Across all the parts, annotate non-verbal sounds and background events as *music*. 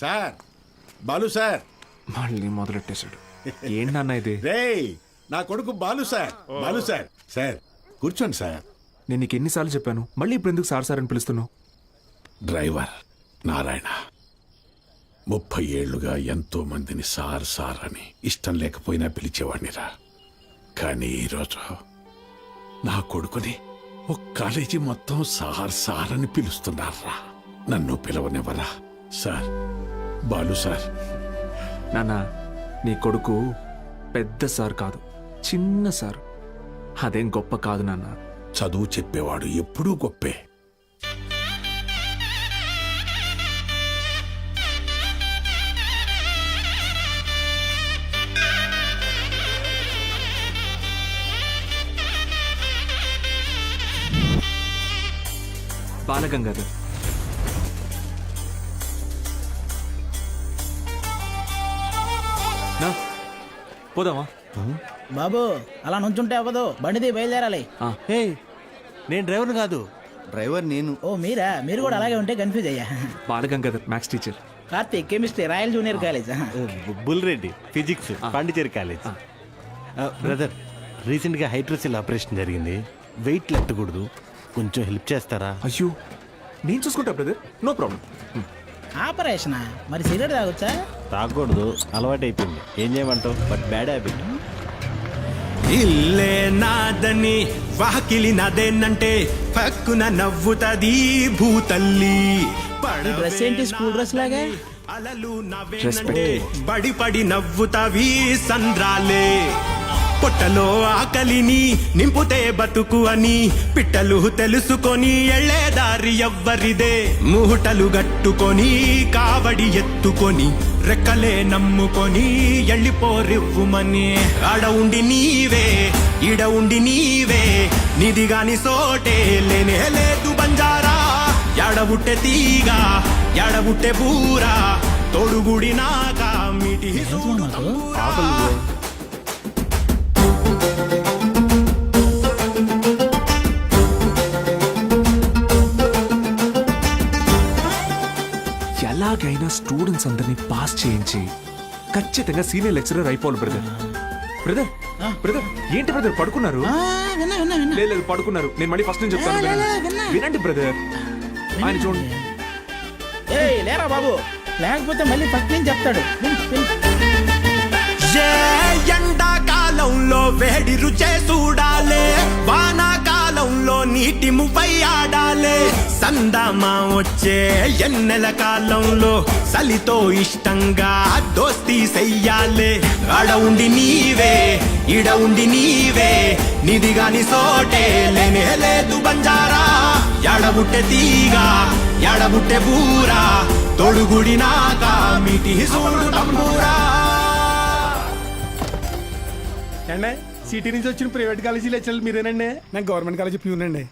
Sir Balu sir. మళ్ళీ మొదలెట్టేశాడు. ఏంటి నాన్న ఇది? రేయ్ నా కొడుకు Balu sir. Balu sir sir కూర్చోండి సార్. నేను నీకు ఎన్నిసార్లు చెప్పాను మళ్ళీ ఇప్పుడు ఎందుకు సార్ సార్ అని పిలుస్తున్నావు? డ్రైవర్ నారాయణ ముప్పై ఏళ్ళుగా ఎంతో మందిని సార్ సార్ అని ఇష్టం లేకపోయినా పిలిచేవాడినిరా. కానీ ఈరోజు నా కొడుకుని ఒక కాలేజీ మొత్తం సార్ సార్ అని పిలుస్తున్నారా? నన్ను పిలవనివ్వరా? Sir Balu sir. నాన్న నీ కొడుకు పెద్ద సార్ కాదు చిన్న సార్. అదేం గొప్ప కాదు నాన్న. చదువు చెప్పేవాడు ఎప్పుడూ గొప్పే. బాలగంగాధర్. పోదామా? బాబు అలా నుంచుంటే అవ్వదు. బండిది బయలుదేరాలి. హే నేను డ్రైవర్ కాదు. డ్రైవర్ నేను. ఓ మీరా? మీరు కూడా అలాగే ఉంటే కన్ఫ్యూజ్ అయ్యా. Balagangadhar maths teacher. Karthik chemistry Royal Junior College. Bull Reddy physics Pondicherry college. Brother రీసెంట్గా హైడ్రోసిల్ ఆపరేషన్ జరిగింది. వెయిట్ ఎత్తకూడదు కొంచెం హెల్ప్ చేస్తారా? అయ్యో నేను చూసుకుంటా బ్రదర్. No problem. ఆపరేషన్? మరి సిగరెట్ తాగొచ్చా? తాగకూడదు అలవాటు అయిపోయింది ఏం చేయమంటావు? బట్ బ్యాడ్ హ్యాబిట్ ఇల్లే నాదని వాకిలి నాదేనంటే పక్కున నవ్వుతది భూతల్లి. డ్రెస్ ఏంటి? స్కూల్ డ్రెస్ లాగా? అలలు నవ్వేనంటే బడి పడి నవ్వుతావి సంద్రాలే. పొట్టలో ఆకలిని నింపుతే బతుకు అని పిట్టలు తెలుసుకొని ఎళ్ళేదారి ఎవ్వరిదే. మూటలు గట్టుకొని కావడి ఎత్తుకొని రెక్కలే నమ్ముకొని ఎళ్ళిపోరివ్వుమని. ఆడ ఉండి నీవే ఈడ ఉండి నీవే నిది గాని సోటే లేనే లేదు బంజారా. ఎడబుట్టె తీగ ఎడబుట్టె బూరా తోడుగుడి నాక మిటి ఎలాగైనా స్టూడెంట్స్ అందరినీ పాస్ చేయించి ఖచ్చితంగా సీనియర్ లెక్చరర్ అయిపోవాలి బ్రదర్ బ్రదర్ బ్రదర్ ఏంటి బ్రదర్ పడుకున్నారు? ఆ, విన్నా విన్నా విన్నా. లేదు లేదు పడుకున్నారు. నేను మళ్ళీ ఫస్ట్ నుంచి చెప్తాను వినండి. బ్రదర్ ఆయన చూడండి. ఏయ్ లేరా బాబు? లేకపోతే మళ్ళీ ఫస్ట్ నుంచి చెప్తాడు. ఎండాకాలంలో వేడి రుచే చూడాలే వానాకాలంలో నీటి ముపై ఆడాలే. సందమా వచ్చే ఎన్నెల కాలంలో చలితో ఇష్టంగా దోస్తీ చెయ్యాలే ఆడ ఉండి నీవే ఇడ ఉండి నీవే నిధిగాని సోటే లేనే లేదు బంజారా. ఎడబుట్టె తీగా ఎడబుట్టె బూరా తొడుగుడి నాక మిటి సోడు తంబూరా. అండి సిటీ నుంచి వచ్చిన ప్రైవేట్ కాలేజీ లెక్చర్లు మీరేనండి? నేను గవర్నమెంట్ కాలేజీ ప్యూన్ అండి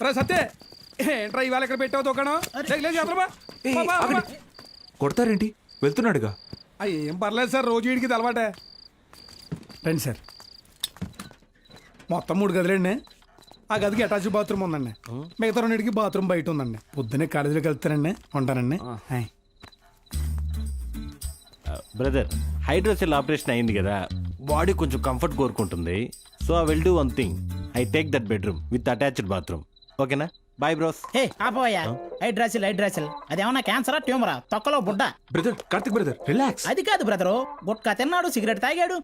రా సత్తే ఏంట్రా ఇవాళ ఇక్కడ పెట్టావు దుకాణం. కొడతారేంటి? వెళ్తున్నాడుగా. ఏం పర్లేదు సార్ రోజు వీడికి అలవాటే. రండి సార్. మొత్తం మూడు గదులండి. ఆ గదికి అటాచ్ బాత్రూమ్ ఉందండి. మిగతా రెండింటికి బాత్రూమ్ బయట ఉందండి. పొద్దున్నే కాలేజీలోకి వెళ్తానండి ఉంటానండి. బ్రదర్ హైడ్రోసిల్ ఆపరేషన్ అయింది కదా. బాడీ కొంచెం కంఫర్ట్ కోరుకుంటుంది. So I will do one thing. I take that bedroom with attached bathroom. ఓకేనా? బాయ్ బ్రోస్ హే ఆపోయా హైడ్రాసిల్ హైడ్రాసిల్. అదేమన్నా క్యాన్సరా ట్యూమరా? తొక్కలో బుడ్డ. బ్రదర్ కార్తిక్ బ్రదర్ రిలాక్స్ అది కాదు బ్రదరు. గుట్కా తిన్నాడు సిగరెట్ తాగాడు.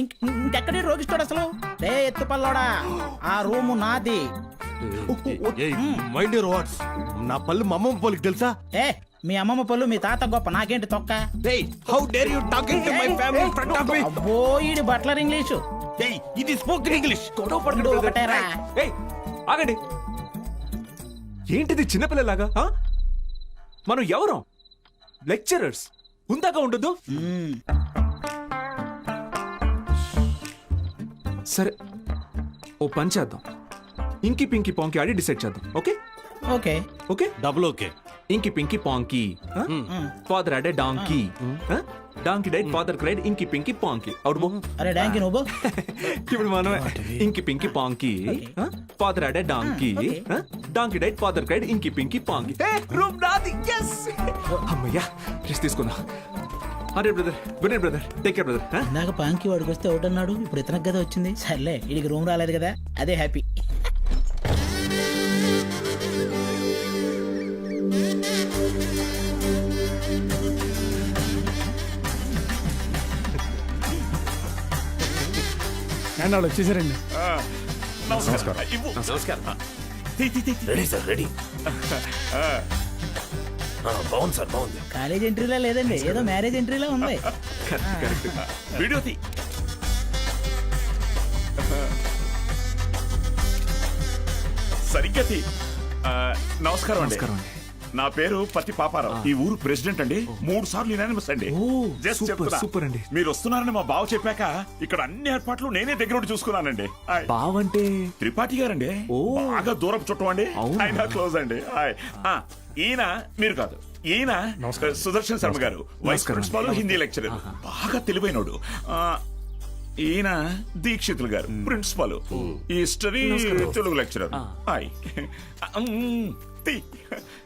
ఇంక ఇంకెక్కడి రోగిస్తాడు అసలు? రే ఎత్తుపల్లోడా ఆ రూము నాది. మైండ్ యువర్ వాట్స్ నా పళ్ళు మా అమ్మమ్మ పోలికి తెలుసా? ఏ మీ అమ్మమ్మ పళ్ళు మీ తాత గొప్ప. నాకేంటి తొక్క? How dare you talking to my family front of me అబ్బో ఈడి బట్లర్ ఇంగ్లీషు. ఇది స్పోకెన్ ఇంగ్లీష్ గొడవ పడకండి ఇది brother. ఒకటేరా. ఏయ్, ఆగండి. ఏంటిది చిన్నపిల్లలాగా? మనం ఎవరం? లెక్చరర్స్ ఉందాక ఉండదు. సరే ఓ పని చేద్దాం. ఇంకి పింకి పాంకి ఆడి డిసైడ్ చేద్దాం okay? Okay. Okay? Double okay. Inky pinky ponky. Father had a donkey donkey died father cried inky pinky ponky. Out బో. అరే డాంకి నువ్వు *laughs* ఇప్పుడు మనమే. Inky pinky ponky. Father had a donkey. Donkey died father cried inky pinky ponky. Room నాది. Yes అమ్మయ్యా rest తీసుకుందాం. అరే brother good night brother take care brother ఇందాక పాంకి వాడికి వస్తే ఒకటి అన్నాడు ఇప్పుడు ఇతనికి కదా వచ్చింది. సర్లే వీడికి రూమ్ రాలేదు కదా. అదే హ్యాపీ అండ్ వాళ్ళు వచ్చేసారండి కాలేజ్ ఎంట్రీలా లేదండి ఏదో మ్యారేజ్ ఎంట్రీలా ఉంది. వీడియో తీ. సరిగ్గా తీ. ఆ, నమస్కారం అండి. నమస్కారం అండి. నా పేరు పత్తి పాపారావు. ఈ ఊరు ప్రెసిడెంట్ అండి. మూడు సార్లు యునానిమస్ అండి. సూపర్, చెప్తున్నా. సూపర్ అండి. మీరు వస్తున్నారని మా బావ చెప్పాక ఇక్కడ అన్ని ఏర్పాట్లు నేనే దగ్గర ఉండి చూసుకున్నానండి. బావంటే? త్రిపాఠి గారండి. ఓ. బాగా దూరపు చుట్టం అండి? ఆయన క్లోజ్ అండి. హాయ్. ఆ, ఈయన మీరు కాదు. ఈయన సుదర్శన్ శర్మ గారు. వైస్. ప్రిన్సిపాల్ హిందీ లెక్చరర్ బాగా తెలివైనోడు. ఆ, ఈయన దీక్షితులు గారు ప్రిన్సిపాల్ ఈ హిస్టరీ తెలుగు లెక్చరర్ హాయ్. *laughs*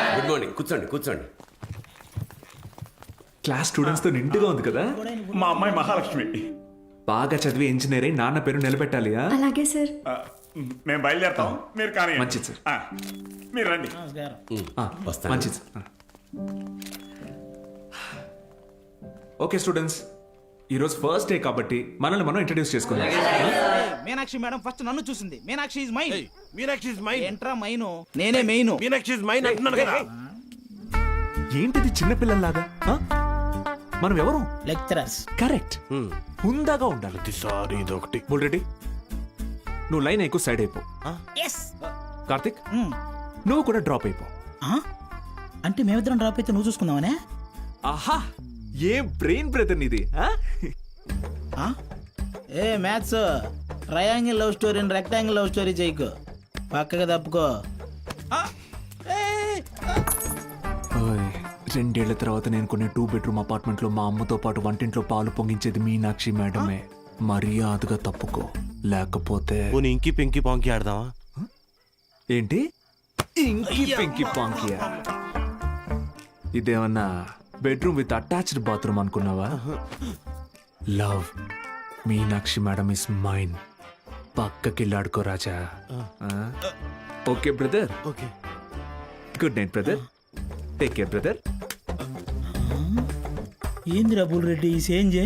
కూర్చోండి కూర్చోండి క్లాస్ స్టూడెంట్స్తో నిండుగా ఉంది కదా మా అమ్మాయి మహాలక్ష్మి బాగా చదివి ఇంజనీర్ అయి నాన్న పేరు నిలబెట్టాలి ఆ? అలాగే సార్ ఆ, మేము బయలుదేరుతాం మీరు కానీ మంచిది సార్. ఆ, మీరు రండి ఆ, వస్తాను. మంచిది సార్. ఆ. ఓకే స్టూడెంట్స్ ఈరోజు ఫస్ట్ డే కాబట్టి మనల్ని మనం ఇంట్రడ్యూస్ చేసుకుందాం. మీనాక్షి మేడం ఫస్ట్ నన్ను చూసింది. Meenakshi is mine Meenakshi is mine ఏంట్రా మైను? నేనే మెయిన్. మీనాక్షి ఇస్ మైన్ అంటున్నాను కదా. ఏంటిది చిన్నపిల్లల్లాగా ఆ? మనం ఎవరు? లెక్చరర్స్ కరెక్ట్ హుందాగా ఉండాలి. ప్రతిసారి ఇదొకటి. బుల్రెడ్డి నువ్వు లైన్ ఎక్కువ సైడ్ అయిపో. ఎస్ కార్తిక్ నువ్వు కూడా డ్రాప్ అయిపో. అంటే మేమిద్దరం డ్రాప్ అయితే నువ్వు చూసుకుందామనే? ఆహా! ఏం బ్రెయిన్ బ్రదర్ నీది ఆ? ఆ? ఏ మ్యాథ్స్ ట్రయాంగిల్ లవ్ స్టోరీని రెక్టాంగిల్ లవ్ స్టోరీ చేయకు. పక్కగా తప్పుకో. రెండేళ్ళ తర్వాత నేను కొన్ని టూ బెడ్రూమ్ అపార్ట్మెంట్లో మా అమ్మతో పాటు వంటింట్లో పాలు పొంగించేది మీనాక్షి మేడమే. మర్యాదగా తప్పుకో. లేకపోతే పోనీ ఇంకి పెంకి పాంకి ఆడదామా? ఏంటి? ఇంకి పెంకి పాంకియా? ఇదేమన్నా బెడ్రూమ్ విత్ అటాచ్డ్ బాత్రూమ్ అనుకున్నావా? Love Meenakshi madam is mine. పక్కకిల్లాడుకో Raja. Okay brother? Okay. Good night brother. Take care brother. ఏంది రబుల్ రెడ్డి ఈ సేంజే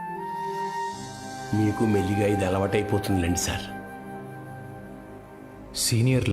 మీకు మెల్లిగా ఇది అలవాటైపోతుందిలేండి సార్. సీనియర్